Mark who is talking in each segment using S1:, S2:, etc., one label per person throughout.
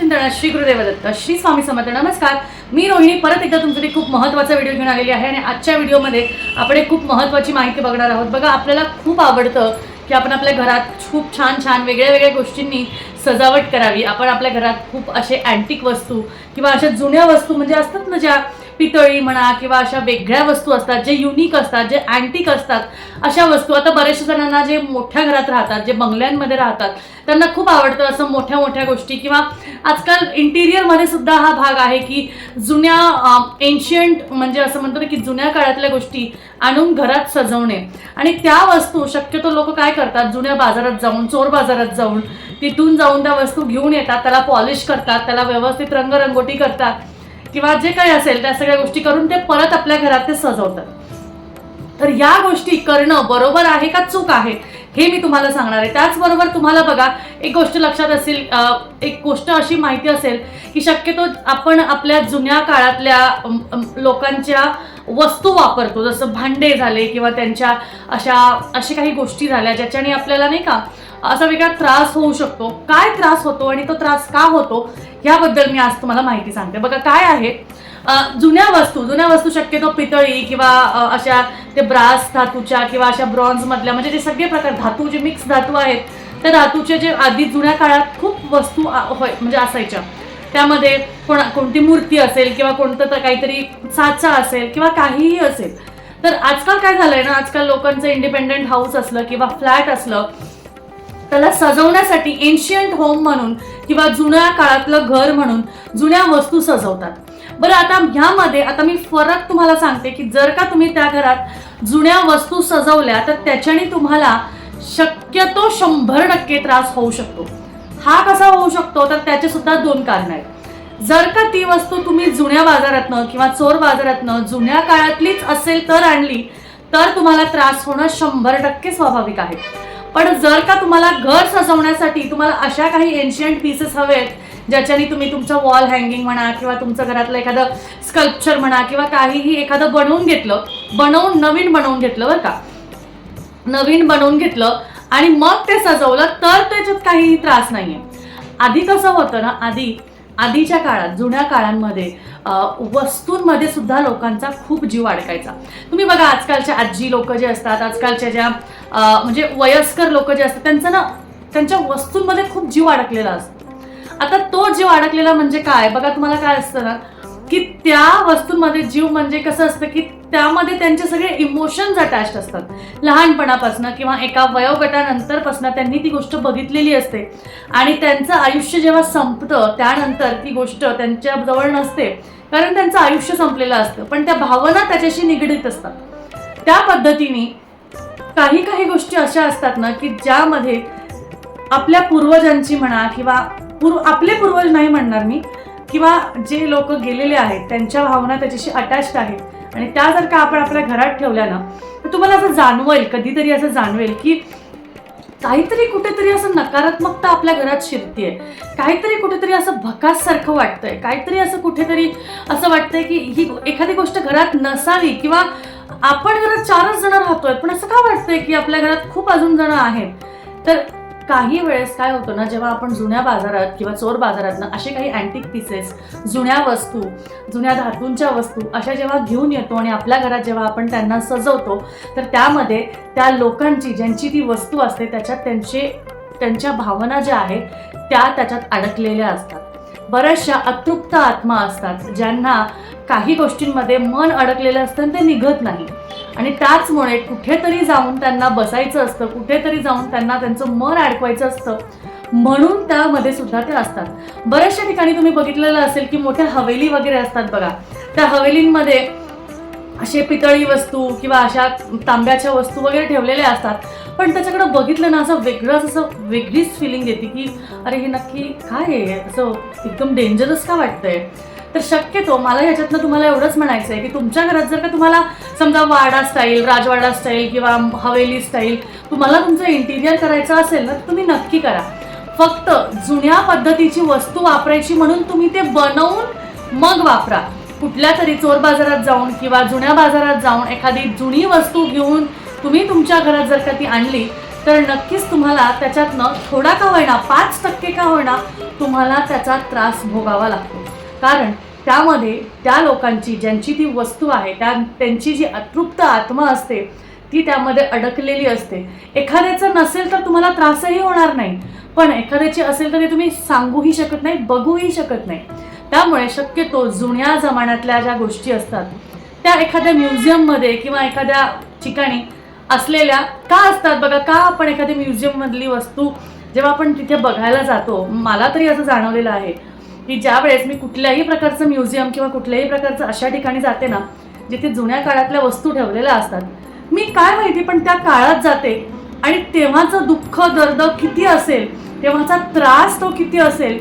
S1: चिंतन श्री गुरुदेव दत्त श्री स्वामी समर्थ. नमस्कार. मी रोहिणी. परत एकदा तुमच्यासाठी खूप महत्त्वाचा व्हिडिओ घेऊन आलेली आहे आणि आजच्या व्हिडिओमध्ये आपण एक खूप महत्त्वाची माहिती बघणार आहोत. बघा आपल्याला खूप आवडतं की आपण आपल्या घरात खूप छान छान वेगळ्या वेगळ्या गोष्टींनी सजावट करावी. आपण आपल्या घरात खूप असे अँटिक वस्तू किंवा अशा जुन्या वस्तू म्हणजे असतात ना ज्या पितळी म्हणा किंवा अशा वेगळ्या वस्तू असतात जे युनिक असतात जे अँटिक असतात अशा वस्तू आता बऱ्याचशा जणांना जे मोठ्या घरात राहतात जे बंगल्यांमध्ये राहतात त्यांना खूप आवडतं असं मोठ्या मोठ्या गोष्टी किंवा आजकाल इंटिरियरमध्ये सुद्धा हा भाग आहे की जुन्या एन्शियंट म्हणजे असं म्हणतो ना की जुन्या काळातल्या गोष्टी आणून घरात सजवणे. आणि त्या वस्तू शक्यतो लोक काय करतात जुन्या बाजारात जाऊन चोर बाजारात जाऊन तिथून जाऊन त्या वस्तू घेऊन येतात त्याला पॉलिश करतात त्याला व्यवस्थित रंगरंगोटी करतात. किंवा जे काही असेल त्या सगळ्या गोष्टी करून ते परत आपल्या घरात ते सजवतात. तर या गोष्टी करणं बरोबर आहे का चूक आहे? हे मी तुम्हाला सांगणार आहे. त्याचबरोबर तुम्हाला बघा एक गोष्ट लक्षात असेल एक गोष्ट अशी माहिती असेल की शक्यतो आपण आपल्या जुन्या काळातल्या लोकांच्या वस्तू वापरतो. जसं भांडे झाले किंवा त्यांच्या अशा अशा काही गोष्टी झाल्या ज्याच्याने आपल्याला नाही का असा वेगळा त्रास होऊ शकतो. काय त्रास होतो आणि तो त्रास का होतो याबद्दल मी आज तुम्हाला माहिती सांगते. बघा काय आहे? जुन्या वस्तू जुन्या वस्तू शक्यतो पितळी किंवा अशा ते ब्रास धातूच्या किंवा अशा ब्रॉन्झमधल्या म्हणजे जे सगळे प्रकार धातू जे मिक्स धातू आहेत त्या धातूचे जे आधी जुन्या काळात खूप वस्तू होय म्हणजे असायच्या. त्यामध्ये कोणा कोणती मूर्ती असेल किंवा कोणतं तर काहीतरी साचा असेल किंवा काहीही असेल. तर आजकाल काय झालंय ना आजकाल लोकांचं इंडिपेंडेंट हाऊस असलं किंवा फ्लॅट असलं त्याला सजवण्यासाठी एन्शियंट होम म्हणून किंवा जुन्या काळातलं घर म्हणून जुन्या वस्तू सजवतात. बरं आता ह्यामध्ये आता मी फरक तुम्हाला सांगते की जर का तुम्ही त्या घरात जुन्या वस्तू सजवल्या तर त्याच्याने तुम्हाला शक्यतो शंभर टक्के त्रास होऊ शकतो. हा कसा होऊ शकतो? तर त्याचे सुद्धा दोन कारण आहेत. जर का ती वस्तू तुम्ही जुन्या बाजारातनं किंवा चोर बाजारातनं जुन्या काळातलीच असेल तर आणली तर तुम्हाला त्रास होणं शंभर टक्के स्वाभाविक आहे. पण जर का तुम्हाला घर सजवण्यासाठी तुम्हाला अशा काही एन्शियंट पीसेस हवेत ज्याच्याने तुम्ही तुमचं वॉल हँगिंग म्हणा किंवा तुमचं घरातलं एखादं स्कल्पचर म्हणा किंवा काहीही एखादं बनवून घेतलं बनवून नवीन बनवून घेतलं बरं का. नवीन बनवून घेतलं आणि मग ते सजवलं तर त्याच्यात काहीही त्रास नाही आहे आधी कसं होतं ना आधी आधीच्या काळात जुन्या काळांमध्ये वस्तूंमध्ये सुद्धा लोकांचा खूप जीव अडकायचा. तुम्ही बघा आजकालच्या आजी लोक जे असतात आजकालच्या ज्या म्हणजे वयस्कर लोक जे असतात त्यांचं ना त्यांच्या वस्तूंमध्ये खूप जीव अडकलेला असतो. आता तो जीव अडकलेला म्हणजे काय? बघा तुम्हाला काय असतं ना की त्या वस्तूंमध्ये जीव म्हणजे कसं असतं की त्यामध्ये त्यांचे सगळे इमोशन्स अटॅच असतात. लहानपणापासून किंवा एका वयोगटानंतरपासून त्यांनी ती गोष्ट बघितलेली असते. आणि त्यांचं आयुष्य जेव्हा संपतं त्यानंतर ती गोष्ट त्यांच्या जवळ नसते. कारण त्यांचं आयुष्य संपलेलं असतं. पण त्या भावना त्याच्याशी निगडीत असतात. त्या पद्धतीने काही काही गोष्टी अशा असतात ना की ज्यामध्ये आपल्या पूर्वजांची म्हणा किंवा पूर्व आपले पूर्वज नाही म्हणणार मी किंवा जे लोक गेलेले आहेत त्यांच्या भावना त्याच्याशी अटॅच्ड आहेत. आणि त्या जर का आपण आपल्या घरात ठेवल्या ना तर तुम्हाला असं जाणवेल कधीतरी असं जाणवेल की काहीतरी कुठेतरी असं नकारात्मकता आपल्या घरात शिरतीये. काहीतरी कुठेतरी असं भकाससारखं वाटतंय. काहीतरी असं कुठेतरी असं वाटतंय की ही एखादी गोष्ट घरात नसावी किंवा आपण घरात चारच जण राहतोय पण असं का वाटतंय की आपल्या घरात खूप अजून जण आहेत? तर काही वेळेस काय होतं ना जेव्हा आपण जुन्या बाजारात किंवा चोर बाजारातनं असे काही अँटिक पीसेस जुन्या वस्तू जुन्या धातूंच्या वस्तू अशा जेव्हा घेऊन येतो आणि आपल्या घरात जेव्हा आपण त्यांना सजवतो तर त्यामध्ये त्या लोकांची ज्यांची ती वस्तू असते त्याच्यात त्यांचे त्यांच्या भावना ज्या आहेत त्या त्याच्यात अडकलेल्या असतात. बऱ्याचशा अतृप्त आत्मा असतात ज्यांना काही गोष्टींमध्ये मन अडकलेलं असतं आणि ते निघत नाही. आणि त्याचमुळे कुठेतरी जाऊन त्यांना बसायचं असतं कुठेतरी जाऊन त्यांना त्यांचं मन अडकवायचं असतं म्हणून त्यामध्ये सुद्धा ते असतात. बऱ्याचशा ठिकाणी तुम्ही बघितलेलं असेल की मोठ्या हवेली वगैरे असतात बघा. त्या हवेलींमध्ये असे पितळी वस्तू किंवा अशा तांब्याच्या वस्तू वगैरे ठेवलेल्या असतात. पण त्याच्याकडे बघितलं ना असं वेगळंच असं वेगळीच फिलिंग येते की अरे हे नक्की काय आहे? असं एकदम डेंजरस का वाटतंय? तर शक्यतो मला ह्याच्यातनं तुम्हाला एवढंच म्हणायचं आहे की तुमच्या घरात जर का तुम्हाला समजा वाडा स्टाईल राजवाडा स्टाईल किंवा हवेली स्टाईल तुम्हाला तुमचं इंटिरियर करायचं असेल ना तर तुम्ही नक्की करा. फक्त जुन्या पद्धतीची वस्तू वापरायची म्हणून तुम्ही ते बनवून मग वापरा. कुठल्या तरी चोर बाजारात जाऊन किंवा जुन्या बाजारात जाऊन एखादी जुनी वस्तू घेऊन तुम्ही तुमच्या घरात जर का ती आणली तर नक्कीच तुम्हाला त्याच्यातनं थोडा का होईना पाच टक्के का होईना तुम्हाला त्याचा त्रास भोगावा लागतो. कारण त्यामध्ये त्या लोकांची ज्यांची ती वस्तू आहे त्या त्यांची जी अतृप्त आत्मा असते ती त्यामध्ये अडकलेली असते. एखाद्याचं नसेल तर तुम्हाला त्रासही होणार नाही. पण एखाद्याची असेल तर ते तुम्ही सांगूही शकत नाही बघूही शकत नाही. त्यामुळे शक्यतो जुन्या जमान्यातल्या ज्या गोष्टी असतात त्या एखाद्या म्युझियममध्ये किंवा एखाद्या ठिकाणी असलेल्या का असतात बघा का आपण एखादी म्युझियममधली वस्तू जेव्हा आपण तिथे बघायला जातो मला तरी असं जाणवलेलं आहे. की ज्या वेळेस मी कुठल्याही प्रकारचं म्युझियम किंवा कुठल्याही प्रकारचं अशा ठिकाणी जाते ना जिथे जुन्या काळातल्या वस्तू ठेवलेल्या असतात मी काय माहिती पण त्या काळात जाते. आणि तेव्हाचं दुःख दर्द किती असेल तेव्हाचा त्रास तो किती असेल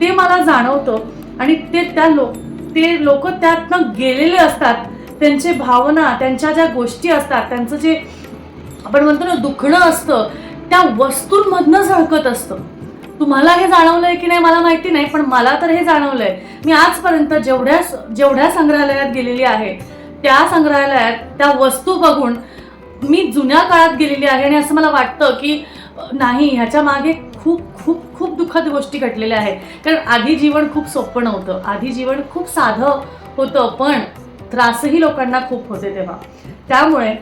S1: ते मला जाणवतं. आणि ते त्या लोक ते लोक त्यातनं गेलेले असतात. त्यांचे भावना त्यांच्या ज्या गोष्टी असतात त्यांचं जे आपण म्हणतो ना दुखणं असतं त्या वस्तूंमधनं झळकत असतं. तुम्हाला हे जाणवलंय की नाही मला माहिती नाही पण मला तर हे जाणवलंय. मी आजपर्यंत जेवढ्या जेवढ्या संग्रहालयात गेलेली आहे त्या संग्रहालयात त्या वस्तू बघून मी जुन्या काळात गेलेली आहे आणि असं मला वाटतं की नाही ह्याच्या मागे खूप खूप खूप दुःखद गोष्टी घडलेल्या आहेत. कारण आधी जीवन खूप सोपं नव्हतं. आधी जीवन खूप साधं होतं पण त्रासही लोकांना खूप होते तेव्हा. त्यामुळे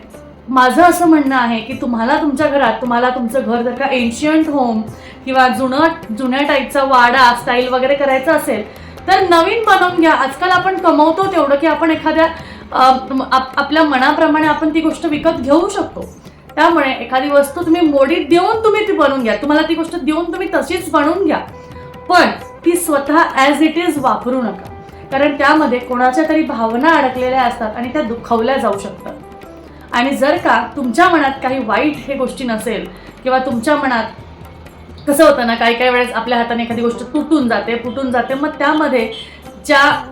S1: माझं असं म्हणणं आहे की तुम्हाला तुमच्या घरात तुम्हाला तुमचं घर जर का एन्शियंट होम किंवा जुनं जुन्या टाईपचा वाडा स्टाईल वगैरे करायचं असेल तर नवीन बनवून घ्या. आजकाल आपण कमवतो तेवढं की आपण एखाद्या आपल्या मनाप्रमाणे आपण ती गोष्ट विकत घेऊ शकतो. त्यामुळे एखादी वस्तू तुम्ही मोडीत देऊन तुम्ही ती बनवून घ्या. तुम्हाला ती गोष्ट देऊन तुम्ही तशीच बनवून घ्या. पण ती स्वतः ॲज इट इज वापरू नका. कारण त्यामध्ये कोणाच्या तरी भावना अडकलेल्या असतात आणि त्या दुखावल्या जाऊ शकतात. आणि जर का तुमच्या मनात काही वाईट हे गोष्टी नसेल किंवा तुमच्या मनात कसं होतं ना काही काही वेळेस आपल्या हाताने एखादी गोष्ट तुटून जाते फुटून जाते मग त्यामध्ये ज्या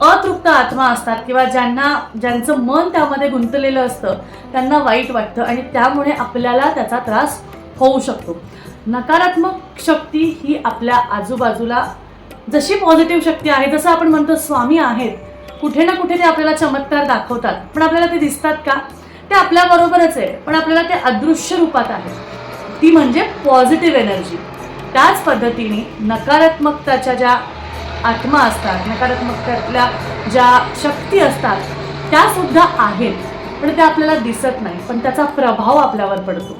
S1: अतृप्त आत्मा असतात किंवा ज्यांना ज्यांचं मन त्यामध्ये गुंतलेलं असतं त्यांना वाईट वाटतं आणि त्यामुळे आपल्याला त्याचा त्रास होऊ शकतो. नकारात्मक शक्ती ही आपल्या आजूबाजूला जशी पॉझिटिव्ह शक्ती आहे जसं आपण म्हणतो स्वामी आहेत कुठे ना कुठे ते आपल्याला चमत्कार दाखवतात. पण आपल्याला ते दिसतात का? ते आपल्याबरोबरच आहे पण आपल्याला ते अदृश्य रूपात आहे. ती म्हणजे पॉझिटिव्ह एनर्जी त्याच पद्धतीने नकारात्मकताच्या ज्या आत्मा असतात नकारात्मकतातल्या ज्या शक्ती असतात त्या सुद्धा आहेत पण त्या आपल्याला दिसत नाही पण त्याचा प्रभाव आपल्यावर पडतो.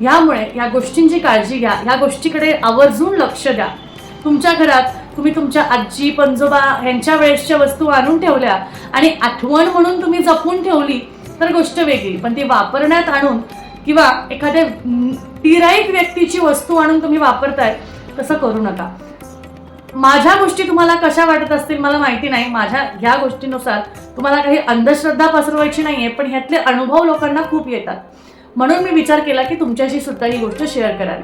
S1: ह्यामुळे या गोष्टींची काळजी घ्या ह्या गोष्टीकडे आवर्जून लक्ष द्या. तुमच्या घरात तुम्ही तुमच्या आजी पंजोबा ह्यांच्या वेळेसच्या वस्तू आणून ठेवल्या आणि आठवण म्हणून तुम्ही जपून ठेवली तर गोष्ट वेगळी. पण ती वापरण्यात आणून किंवा एखाद्या तिराईक व्यक्तीची वस्तू आणून तुम्ही वापरताय तसं करू नका. माझ्या गोष्टी तुम्हाला कशा वाटत असतील मला माहिती नाही. माझ्या ह्या गोष्टीनुसार तुम्हाला काही अंधश्रद्धा पसरवायची नाहीये पण ह्यातले अनुभव लोकांना खूप येतात. म्हणून मी विचार केला की तुमच्याशी सुद्धा ही गोष्ट शेअर करावी.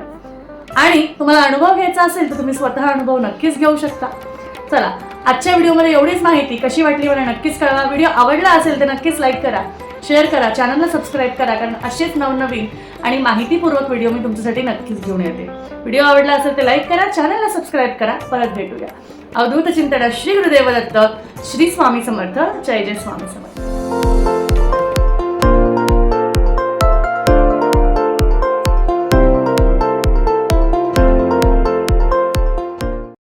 S1: आणि तुम्हाला अनुभव घ्यायचा असेल तर तुम्ही स्वतः अनुभव नक्कीच घेऊ शकता. चला आजच्या व्हिडिओमध्ये एवढीच माहिती. कशी वाटली मला नक्कीच कळवा. व्हिडिओ आवडला असेल तर नक्कीच लाईक करा शेअर करा चॅनलला सबस्क्राईब करा कारण असेच नवनवीन आणि माहितीपूर्वक व्हिडिओ मी तुमच्यासाठी नक्कीच घेऊन येते. व्हिडिओ आवडला असेल तर लाईक करा चॅनलला सबस्क्राईब करा. परत भेटूया. अवधूत चिंतन श्री गुरुदेव दत्त श्री स्वामी समर्थ. जय जय स्वामी समर्थ.